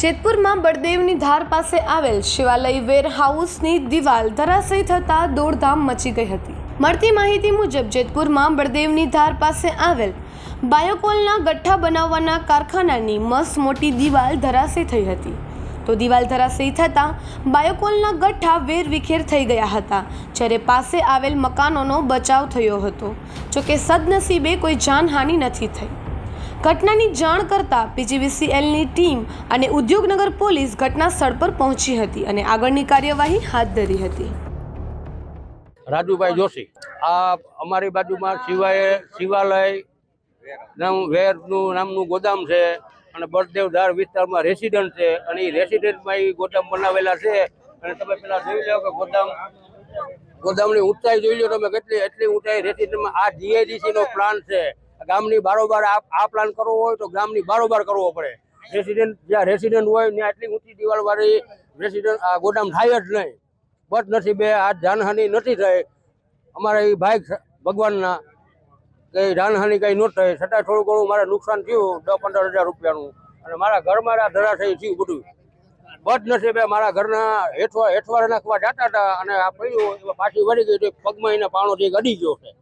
જેતપુરમાં બળદેવની ધાર પાસે આવેલ શિવાલય વેરહાઉસની દિવાલ ધરાશયી થતાં દોડધામ મચી ગઈ હતી. મળતી માહિતી મુજબ જેતપુરમાં બળદેવની ધાર પાસે આવેલ બાયોકોલના ગઠ્ઠા બનાવવાના કારખાનાની મસ્ત મોટી દિવાલ ધરાશયી થઈ હતી. તો દિવાલ ધરાશયી થતાં બાયોકોલના ગઠ્ઠા વેરવિખેર થઈ ગયા હતા, જ્યારે પાસે આવેલ મકાનોનો બચાવ થયો હતો. જોકે સદનસીબે કોઈ જાનહાનિ નથી થઈ. ઘટનાની જાણ કરતાં પીજીવીસીએલની ટીમ અને ઉદ્યોગનગર પોલીસ ઘટના સ્થળ પર પહોંચી હતી અને આગળની કાર્યવાહી હાથ ધરી હતી. રાજુભાઈ જોશી, આ અમારી બાજુમાં શિવાય શિવાલય નામ વેરનું નામનું ગોદામ છે અને બળદેવ ધાર વિસ્તારમાં રેસિડન્ટ છે અને એ રેસિડન્ટમાં એ ગોદામ બનાવેલા છે. અને તમે પેલા જોઈ લો કે ગોદામ, ગોદામની ઊંચાઈ જોઈ લો તમે, કેટલી, એટલી ઊંચાઈ રેસિડન્ટમાં આ જીઆઈડીસી નો પ્લાન છે. ગામની બારોબાર આ પ્લાન કરવો હોય તો ગામની બારોબાર કરવો પડે. રેસિડન્ટ જ્યાં રેસિડન્ટ હોય ત્યાં આટલી ઊંચી દિવાળવાળી રેસિડેન્ટ ગોદામ થાય જ નહીં. બટ નસીબે આ જાનહાનિ નથી થઈ. અમારા એ ભાઈ ભગવાનના કંઈ જાનહાનિ કંઈ ન થઈ. છતાં થોડું ઘણું મારે નુકસાન થયું, દસ પંદર હજાર રૂપિયાનું. અને મારા ઘરમાં આ ધરાશયી થયું બધું. બટ નસીબે મારા ઘરના હેઠવા હેઠવાડ નાખવા જતા હતા અને આ પડ્યું પાછી વળી ગઈ તો પગમાં એના જે ગડી ગયો છે.